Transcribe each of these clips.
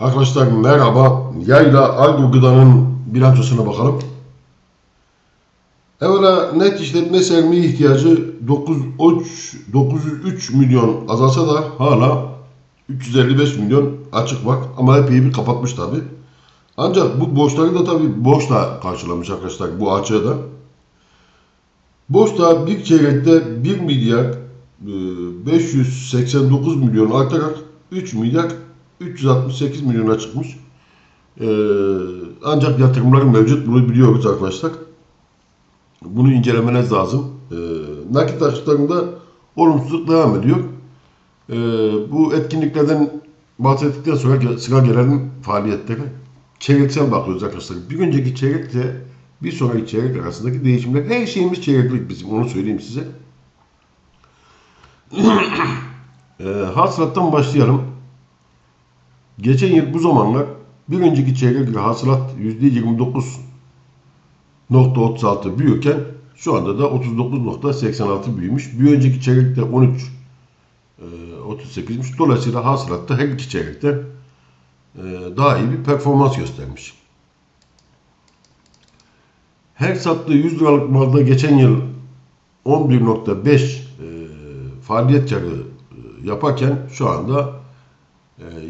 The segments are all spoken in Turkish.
Arkadaşlar merhaba. Yayla Agro Gıda'nın bilançosuna bakalım. Evvela net işletme sermaye ihtiyacı 903, 903 milyon azalsa da hala 355 milyon açık bak ama epey bir kapatmış tabi. Ancak bu borçları da tabi borçla karşılamış arkadaşlar bu açığı da. Borçta bir çeyrekte 1 milyar e, 589 milyon artarak 3 milyar 368 milyona çıkmış. Ee, ancak yatırımları mevcut. Bunu biliyoruz arkadaşlar. Bunu incelemeniz lazım. Ee, nakit açıklarında olumsuzluk devam ediyor. Ee, bu etkinliklerden bahsettikten sonra sıra gelen faaliyetlere çeyreksel bakıyoruz arkadaşlar. Bir önceki çeyrekle bir sonraki çeyrek arasındaki değişimler her şeyimiz çeyreklik bizim onu söyleyeyim size. ee, hasılattan başlayalım. Geçen yıl bu zamanlar bir önceki çeyrek hasılat %29.36 büyürken şu anda da 39.86 büyümüş. Bir önceki çeyrekte 13 e, 38'miş. Dolayısıyla hasılatta her iki çeyrekte e, daha iyi bir performans göstermiş. Her sattığı 100 liralık malda geçen yıl 11.5 e, faaliyet karı e, yaparken şu anda e,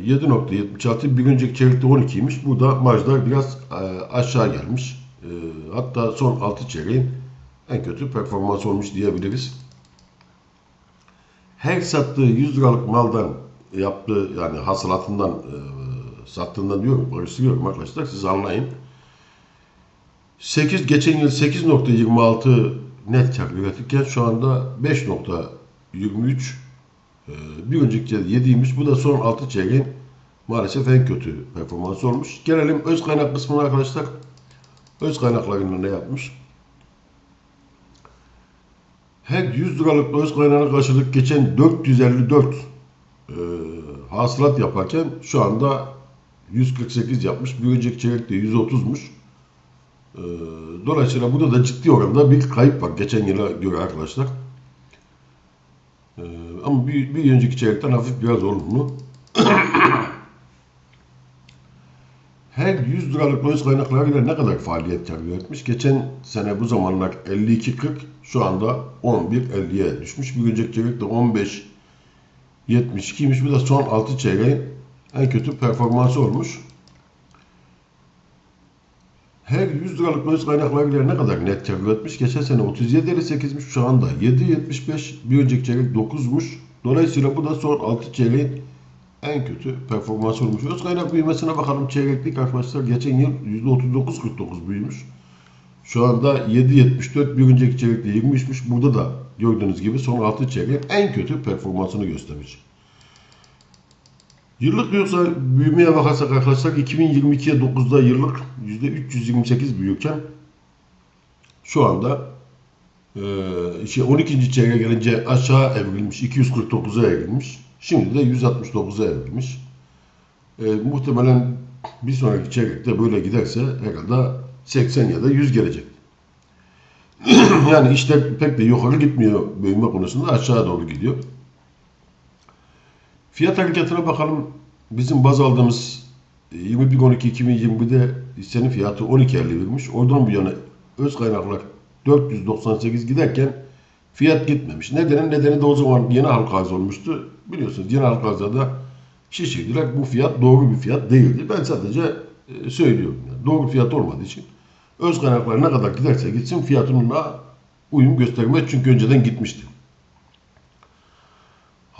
7.76 bir önceki çeyrekte 12'ymiş. Burada marjlar biraz e, aşağı gelmiş. E, hatta son 6 çeyreğin en kötü performans olmuş diyebiliriz. Her sattığı 100 liralık maldan yaptığı yani hasılatından e, sattığından diyorum, karıştırıyorum arkadaşlar siz anlayın. 8 geçen yıl 8.26 net kar üretirken şu anda 5.23 ee, bir önceki 7'ymiş. Bu da son 6 çeyreğin maalesef en kötü performans olmuş. Gelelim öz kaynak kısmına arkadaşlar. Öz kaynaklarında ne yapmış? Her 100 liralık öz kaynağına karşılık geçen 454 e, hasılat yaparken şu anda 148 yapmış. Bir önceki çeyrekte 130'muş. E, dolayısıyla burada da ciddi oranda bir kayıp var geçen yıla göre arkadaşlar. Ee, ama bir, bir önceki çeyrekten hafif biraz olumlu. Her 100 liralık döviz kaynaklarıyla ne kadar faaliyet kar üretmiş? Geçen sene bu zamanlar 52.40 şu anda 11.50'ye düşmüş. Bir önceki çeyrekte 15.72'ymiş. Bu da son 6 çeyreğin en kötü performansı olmuş. Her 100 liralık döviz kaynaklarıyla ne kadar net kar üretmiş? Geçen sene 37.58'miş şu anda 7.75 bir önceki çeyrek 9'muş. Dolayısıyla bu da son 6 çeyreğin en kötü performans olmuş. Öz kaynak büyümesine bakalım çeyreklik arkadaşlar. Geçen yıl %39.49 büyümüş. Şu anda 7.74 bir önceki çeyrekte 23'müş. Burada da gördüğünüz gibi son 6 çeyreğin en kötü performansını göstermiş. Yıllık yoksa büyümeye bakarsak arkadaşlar 2022'ye 9'da yıllık %328 büyürken şu anda e, işte 12. çeyreğe gelince aşağı evrilmiş 249'a evrilmiş. Şimdi de 169'a evrilmiş. E, muhtemelen bir sonraki çeyrekte böyle giderse herhalde 80 ya da 100 gelecek. yani işler pek de yukarı gitmiyor büyüme konusunda aşağı doğru gidiyor. Fiyat hareketine bakalım. Bizim baz aldığımız 21.12.2020'de hissenin fiyatı 12.50 vermiş. Oradan bu yana öz kaynaklar 498 giderken fiyat gitmemiş. Nedeni nedeni de o zaman yeni halka arz olmuştu. Biliyorsunuz yeni halka arzda da şişirdiler. Bu fiyat doğru bir fiyat değildi. Ben sadece e, söylüyorum. Yani. Doğru fiyat olmadığı için öz kaynaklar ne kadar giderse gitsin fiyatına uyum göstermez. Çünkü önceden gitmişti.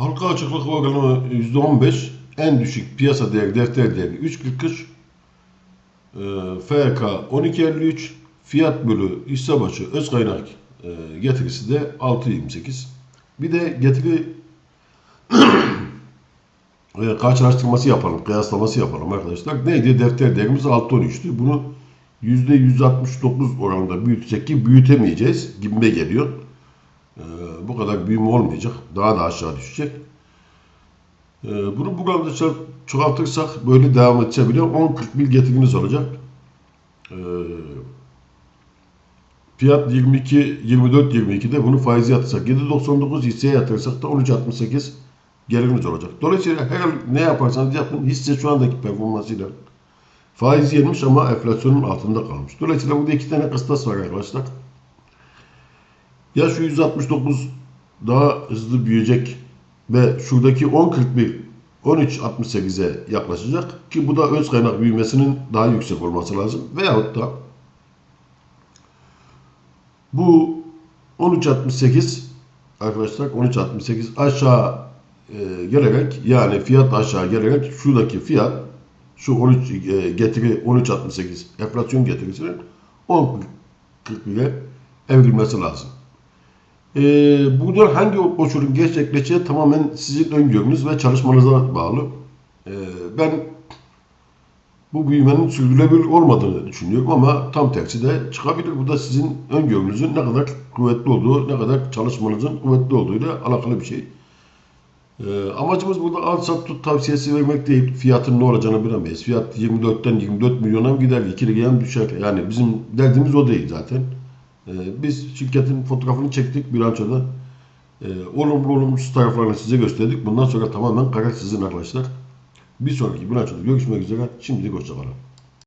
Halka açıklık oranı %15, en düşük piyasa değeri defter değeri 3.43, e, FK 12.53, fiyat bölü hisse başı öz kaynak e, getirisi de 6.28. Bir de getiri e, karşılaştırması yapalım, kıyaslaması yapalım arkadaşlar. Neydi? Defter değerimiz 6.13'tü. Bunu %169 oranında büyütsek ki büyütemeyeceğiz gibime geliyor. Ee, bu kadar büyüme olmayacak. Daha da aşağı düşecek. Ee, bunu bu kadar ço- çoğaltırsak böyle devam etse bile 10.41 getiriniz olacak. Ee, fiyat 22 24 22'de bunu faize yatırsak 7.99 hisseye yatırsak da 13.68 geliriniz olacak. Dolayısıyla her ne yaparsanız yapın hisse şu andaki performansıyla faiz yenmiş ama enflasyonun altında kalmış. Dolayısıyla burada iki tane kıstas var arkadaşlar. Ya şu 169 daha hızlı büyüyecek ve şuradaki 10.41 13.68'e yaklaşacak ki bu da öz kaynak büyümesinin daha yüksek olması lazım. Veyahut da bu 13.68 arkadaşlar 13.68 aşağı e, gelerek yani fiyat aşağı gelerek şuradaki fiyat şu 13 e, getiri 13.68 enflasyon getirisinin 10.41'e evrilmesi lazım. E, burada hangi koşulun gerçekleşeceği tamamen sizin öngörünüz ve çalışmanıza bağlı. E, ben bu büyümenin sürdürülebilir olmadığını düşünüyorum ama tam tersi de çıkabilir. Bu da sizin öngörünüzün ne kadar kuvvetli olduğu, ne kadar çalışmanızın kuvvetli olduğuyla alakalı bir şey. Ee, amacımız burada al sat tut tavsiyesi vermek değil. Fiyatın ne olacağını bilemeyiz. Fiyat 24'ten 24 milyona mı gider, 2 liraya mı düşer? Yani bizim derdimiz o değil zaten. Ee, biz şirketin fotoğrafını çektik bilançoda. Ee, olumlu olumsuz taraflarını size gösterdik. Bundan sonra tamamen karar sizin arkadaşlar. Bir sonraki bilançoda görüşmek üzere. Şimdilik hoşçakalın.